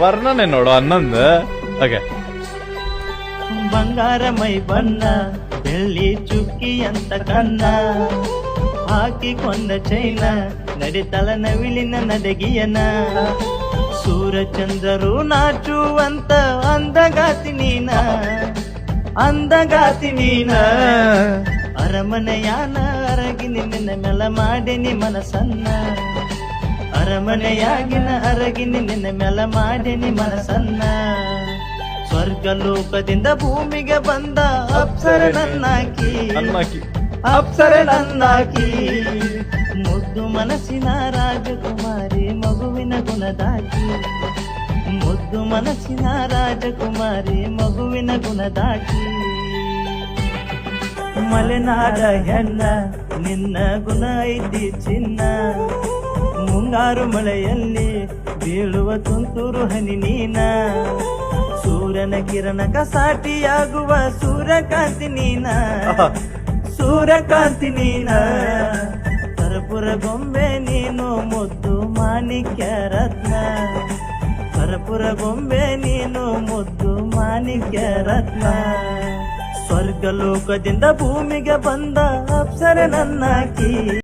ವರ್ಣನೆ ನೋಡು, ಹನ್ನೊಂದು. ಓಕೆ ಬಂಗಾರ ಮೈ ಬಣ್ಣ, ಬೆಳ್ಳಿ ಚುಕ್ಕಿ ಅಂತ ಕಣ್ಣ ಹಾಕಿಕೊಂಡ ಚೈನ ನಡಿತಲ ನವಿಲಿನ ನಡಗಿಯನ ಸೂರಚಂದ್ರರು ನಾಚುವಂತ ಅಂದಗಾತಿ ನೀನ. ಅಂದಗಾತಿ ನೀನ. ಅರಮನೆಯಾನ ಅರಗಿ ನಿನ್ನ ಮೆಲ ಮಾಡಿನಿ ಮನಸನ್ನ ಅರಮನೆಯಾಗಿನ ಅರಗಿನಿ ನಿನ್ನ ಮೆಲ ಮಾಡಿನಿ ಮನಸನ್ನ. ಸ್ವರ್ಗ ಲೋಕದಿಂದ ಭೂಮಿಗೆ ಬಂದ ಅಪ್ಸರ ನನ್ನಾಕಿ. ಅಪ್ಸರ ನನ್ನಾಕಿ. ಮುದ್ದು ಮನಸ್ಸಿನ ರಾಜಕುಮಾರಿ ಮಗುವಿನ ಗುಣದಾಕಿ. ಮುದ್ದು ಮನಸ್ಸಿನ ರಾಜಕುಮಾರಿ ಮಗುವಿನ ಗುಣದಾಕಿ. ಮಲೆನಾಡ ಹೆಣ್ಣ ನಿನ್ನ ಗುಣ ಐತಿ ಚಿನ್ನ. ಮುಂಗಾರು ಮಳೆಯಲ್ಲಿ ಬೀಳುವ ತುಂತುರು ಹನಿ ನೀನ. ಸೂರ್ಯನ ಕಿರಣ ಕಸಾಟಿಯಾಗುವ ಸೂರ್ಯಕಾಂತಿ ನೀನ. ಸೂರ್ಯಕಾಂತಿ ನೀನ. ಕರ್ಪುರ ಗೊಂಬೆ ನೀನು ಮುದ್ದು ಮಾಣಿಕ್ಯ ರತ್ನ. ಕರ್ಪುರ ಗೊಂಬೆ ನೀನು ಮುದ್ದು ಮಾಣಿಕ್ಯ ರತ್ನ. ಸ್ವರ್ಗ ಲೋಕದಿಂದ ಭೂಮಿಗೆ ಬಂದ ಅಪ್ಸರ ನನ್ನಾಕಿ